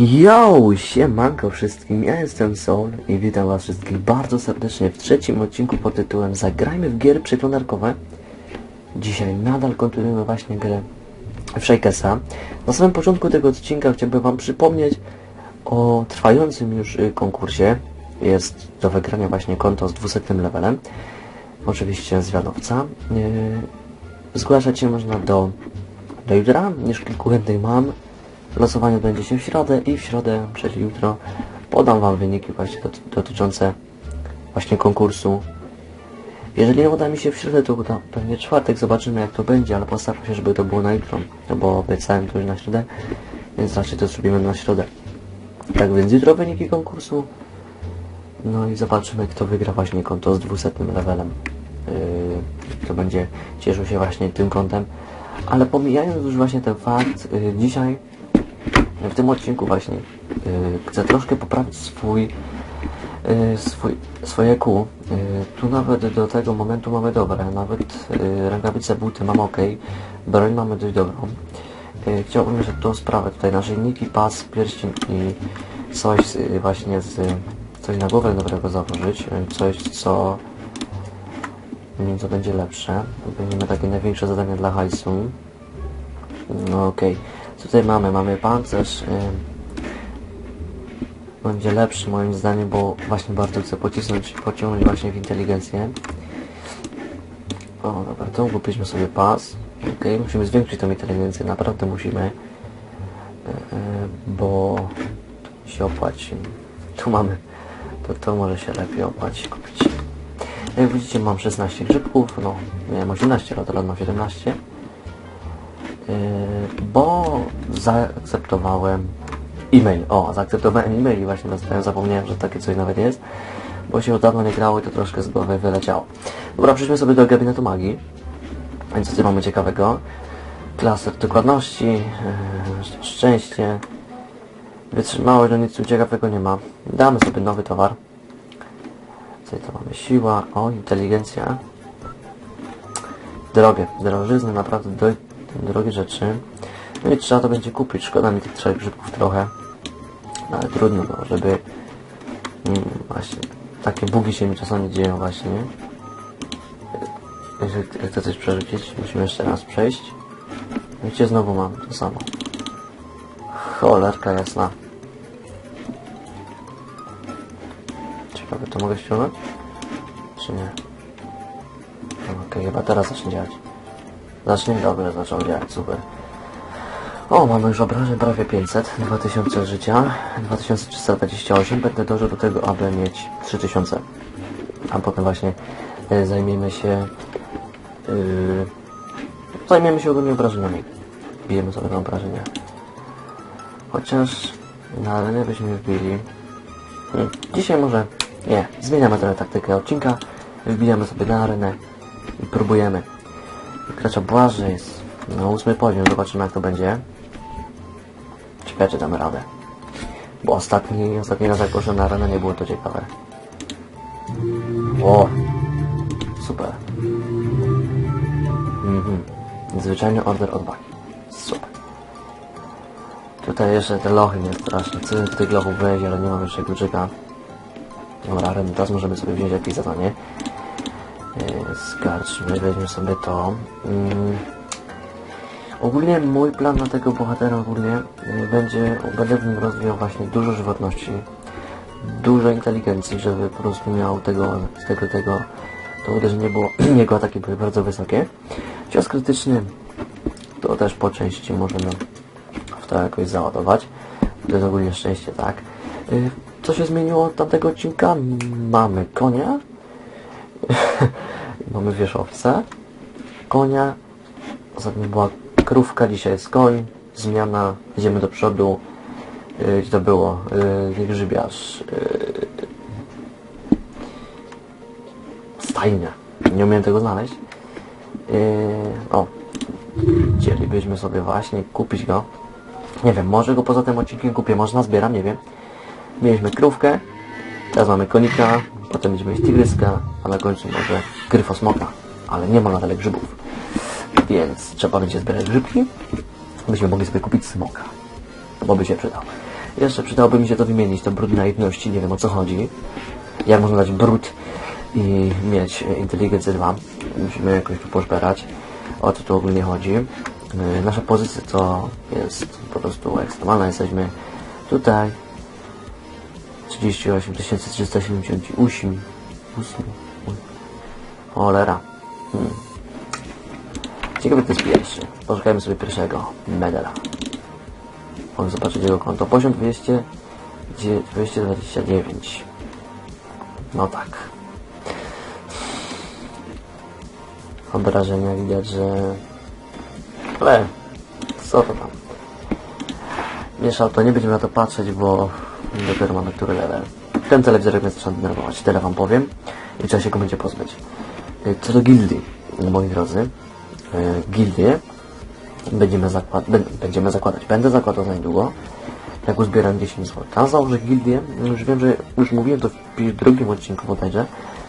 Yo, siemanko wszystkim, ja jestem Soul i witam was wszystkich bardzo serdecznie w trzecim odcinku pod tytułem Zagrajmy w giery przeglądarkowe. Dzisiaj nadal kontynuujemy właśnie grę w Shakesa. Na samym początku tego odcinka chciałbym wam przypomnieć o trwającym już y, konkursie. Jest do wygrania właśnie konto z 200 levelem. Oczywiście zwiadowca. Yy, Zgłaszać się można do, do jutra, już kilku chętnych mam. Losowanie będzie się w środę i w środę, czyli jutro, podam Wam wyniki właśnie doty- dotyczące właśnie konkursu. Jeżeli nie uda mi się w środę, to uda pewnie czwartek, zobaczymy jak to będzie, ale postaramy się, żeby to było na jutro, no bo obiecałem to już na środę, więc raczej to zrobimy na środę. Tak więc jutro wyniki konkursu, no i zobaczymy kto wygra właśnie konto z 200 levelem. Yy, będzie cieszył się właśnie tym kontem. Ale pomijając już właśnie ten fakt, yy, dzisiaj w tym odcinku właśnie yy, chcę troszkę poprawić swój, yy, swój swoje kół. Yy, tu nawet do tego momentu mamy dobre, nawet yy, rękawice, buty mam ok, broń mamy dość dobrą. Chciałbym jeszcze tą sprawę tutaj naszyjniki, pas, pierścień i coś właśnie z coś na głowę dobrego założyć, coś co wiem co będzie lepsze. Będziemy takie największe zadania dla hajsu. No okej. Co tutaj mamy? Mamy pancerz. ym, Będzie lepszy moim zdaniem, bo właśnie bardzo chcę pocisnąć, pociągnąć właśnie w inteligencję. O, dobra, to kupiliśmy sobie pas. Okej, musimy zwiększyć tą inteligencję, naprawdę musimy. E, e, bo to się opłaci. Tu mamy. To, to może się lepiej opłaci kupić. Jak widzicie mam 16 grzybków, no miałem 18 lat, teraz mam 17 yy, bo zaakceptowałem e-mail. O, zaakceptowałem e-mail i właśnie dostałem, zapomniałem, że takie coś nawet jest, bo się od dawno nie grało i to troszkę z głowy wyleciało. Dobra, przejdźmy sobie do gabinetu magii. Więc co tutaj mamy ciekawego? Klaser dokładności, yy, szczęście, wytrzymałość, no nic tu ciekawego nie ma. Damy sobie nowy towar. Co to mamy? Siła, o, inteligencja. Drogie, drożyzny, naprawdę do, drogie rzeczy. No i trzeba to będzie kupić. Szkoda mi tych trzech grzybków trochę. No, ale trudno, no, żeby... Mm, właśnie, takie bugi się mi czasami dzieją właśnie. Jeżeli chcę coś przerzucić, musimy jeszcze raz przejść. Wiecie, znowu mam to samo. Cholerka jasna. Ciekawe, to mogę ściągnąć? Czy nie? No, Okej, chyba teraz zacznie działać. Zacznie? Dobrze, zaczął działać, super. O, mamy już obrażeń prawie 500, 2000 życia, 2328, będę dążył do tego, aby mieć 3000. A potem właśnie e, zajmiemy się... Yy, zajmiemy się ogólnie obrażeniami. Bijemy sobie na obrażenia. Chociaż na arenę byśmy wbili. Hmm, Dzisiaj może... Nie, zmieniamy trochę taktykę odcinka. Wbijamy sobie na arenę i próbujemy. Gracza Błaży jest na ósmy poziom. Zobaczymy jak to będzie. Ciekawe czy damy radę. Bo ostatni, ostatni raz jak poszedłem na arenę nie było to ciekawe. O! Super. Mhm. Zwyczajny order odwagi. Super. Tutaj jeszcze te lochy mnie strasznie. Chcę tych lochów wejść, ale nie mam jeszcze kluczyka. Dobra, ale teraz możemy sobie wziąć jakieś zadanie. Skarczmy, weźmy sobie to. Mm. Ogólnie mój plan na tego bohatera ogólnie yy, będzie, będę w nim rozwijał właśnie dużo żywotności, dużo inteligencji, żeby po prostu miał tego, z tego, tego, to uderzenie było, jego ataki były bardzo wysokie. Cios krytyczny to też po części możemy w to jakoś załadować. To jest ogólnie szczęście, tak. Yy, Co się zmieniło od tamtego odcinka? Mamy konia, mamy wieżowca, konia, ostatnio była krówka, dzisiaj jest koń, zmiana, idziemy do przodu, yy, gdzie to było, yy, grzybiarz, yy, stajnia, nie umiem tego znaleźć. Yy, o, chcielibyśmy sobie właśnie kupić go. Nie wiem, może go poza tym odcinkiem kupię, można zbieram, nie wiem. Mieliśmy krówkę, teraz mamy konika, potem będziemy mieć tygryska, a na końcu może gryfosmoka, ale nie ma na tyle grzybów. Więc trzeba będzie zbierać grzybki, byśmy mogli sobie kupić smoka, bo by się przydał. Jeszcze przydałoby mi się to wymienić, to brud naiwności, nie wiem o co chodzi. Jak można dać brud i mieć e, inteligencję 2? Musimy jakoś tu poszperać. O co tu ogólnie chodzi. E, Nasza pozycja to jest po prostu ekstremalna. Jesteśmy tutaj 38 378 8 Cholera. Hmm. Ciekawe kto jest pierwszy. Poszukajmy sobie pierwszego. Medela. Mogę zobaczyć jego konto. Poziom 200, gdzie 229. No tak. Obrażenia widać, że... Ale... Co to tam? Mieszał to, nie będziemy na to patrzeć, bo dopiero mamy który level. Ten telewizor mnie zaczyna denerwować, tyle wam powiem. I trzeba się go będzie pozbyć. Y, Co do gildii, moi drodzy. y, Gildię będziemy, zakład będziemy zakładać. Będę zakładał za niedługo. Jak uzbieram 10 zł. Założę gildię. Już wiem, że już mówiłem to w drugim odcinku bodajże.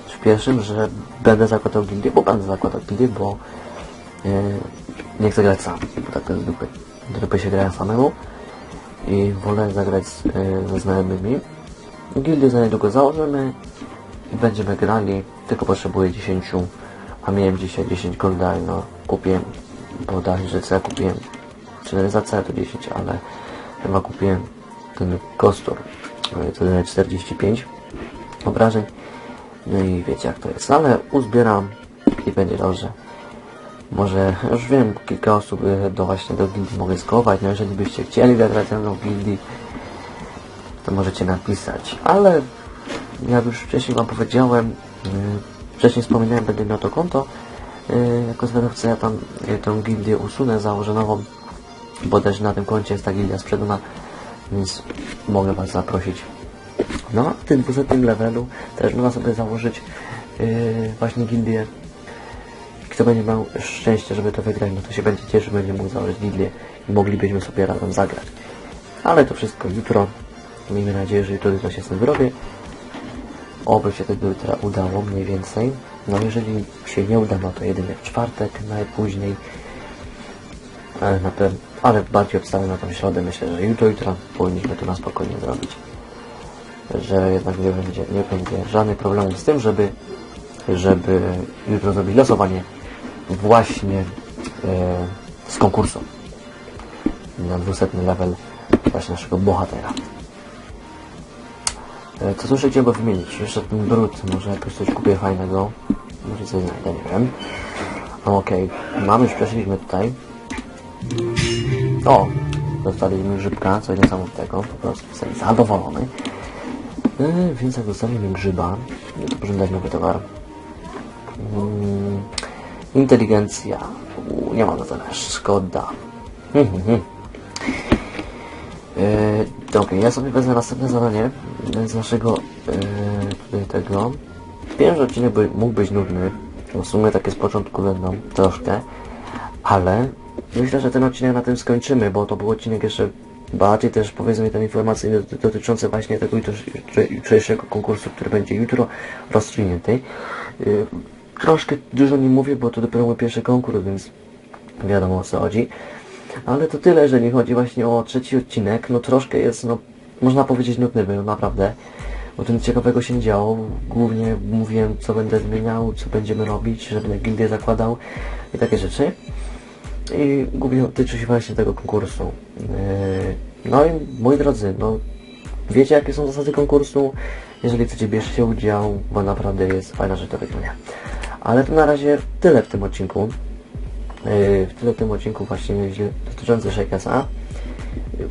W pierwszym, że będę zakładał gildię, bo będę zakładał gildię, bo yy, nie chcę grać sam. Bo tak to jest dupy. Dupy się gra samemu. I wolę zagrać z, ze znajomymi. Gildię za niedługo założymy i będziemy grali. Tylko potrzebuję 10, a miałem dzisiaj 10 golda i no kupiłem bodajże co ja kupiłem. Czy za C to 10, ale chyba kupiłem ten kostur. To daje 45 obrażeń. No i wiecie jak to jest. Ale uzbieram i będzie dobrze. Może, już wiem, kilka osób e, do właśnie do gildii mogę skować, no jeżeli byście chcieli zagrać ze mną w gildii, to możecie napisać. Ale jak już wcześniej Wam powiedziałem, yy, wcześniej wspominałem, będę miał to konto, yy, jako zwiadowca ja tam yy, tą gildię usunę, założę nową, bo też na tym koncie jest ta gildia sprzedana, więc mogę Was zaprosić. No, w tym 200 levelu też można sobie założyć właśnie gildię. Kto będzie miał szczęście, żeby to wygrać, no to się będzie cieszył, będzie mógł założyć gildię i moglibyśmy sobie razem zagrać. Ale to wszystko jutro. Miejmy nadzieję, że jutro to się z tym wyrobię. Oby się tego jutra udało mniej więcej. No jeżeli się nie uda, no to jedynie w czwartek najpóźniej. Ale na pewno, ale bardziej obstawiam na tą środę. Myślę, że jutro, jutro powinniśmy to na spokojnie zrobić. Że jednak nie będzie, nie będzie żadnych problemów z tym, żeby, żeby jutro zrobić losowanie właśnie e, z konkursu na 200 level właśnie naszego bohatera. E, Co tu jeszcze chciałbym wymienić? Jeszcze ten brud, może jakoś coś kupię fajnego. Może coś znajdę, nie wiem. No okej, mamy już przeszliśmy tutaj. O! Dostaliśmy grzybka, coś niesamowitego, po prostu jestem zadowolony. E, więc jak dostaniemy grzyba, to możemy dać nowy towar. Mm, inteligencja. U, nie mam na tyle, szkoda. Hmm, hmm, hmm. Yy, dobra, ja sobie wezmę następne zadanie z naszego yy, tego. Wiem, że odcinek by, mógł być nudny. W sumie takie z początku będą troszkę, ale myślę, że ten odcinek na tym skończymy, bo to był odcinek jeszcze bardziej też powiedzmy ten informacyjny doty- dotyczący właśnie tego jutrzejszego konkursu, który będzie jutro rozstrzygnięty. Yy, troszkę dużo nie mówię, bo to dopiero mój pierwszy konkurs, więc wiadomo o co chodzi. Ale to tyle, jeżeli chodzi właśnie o trzeci odcinek. No troszkę jest, no można powiedzieć nudny był, naprawdę. Bo tu nic ciekawego się nie działo. Głównie mówiłem, co będę zmieniał, co będziemy robić, żeby na gildię zakładał i takie rzeczy. I głównie tyczy się właśnie tego konkursu. Yy, No i moi drodzy, no wiecie jakie są zasady konkursu. Jeżeli chcecie bierzcie udział, bo naprawdę jest fajna rzecz do wygrania. Ale to na razie tyle w tym odcinku. Yy, w tym odcinku właśnie dotyczący Shakesa.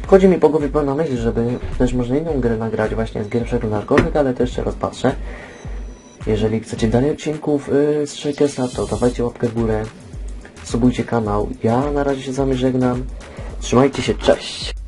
Wchodzi mi po głowie pełna myśl, żeby też można inną grę nagrać właśnie z gier przeglądarkowych, ale to jeszcze rozpatrzę. Jeżeli chcecie dalej odcinków yy, z Shakesa, to dawajcie łapkę w górę, subujcie kanał. Ja na razie się z wami żegnam. Trzymajcie się, cześć!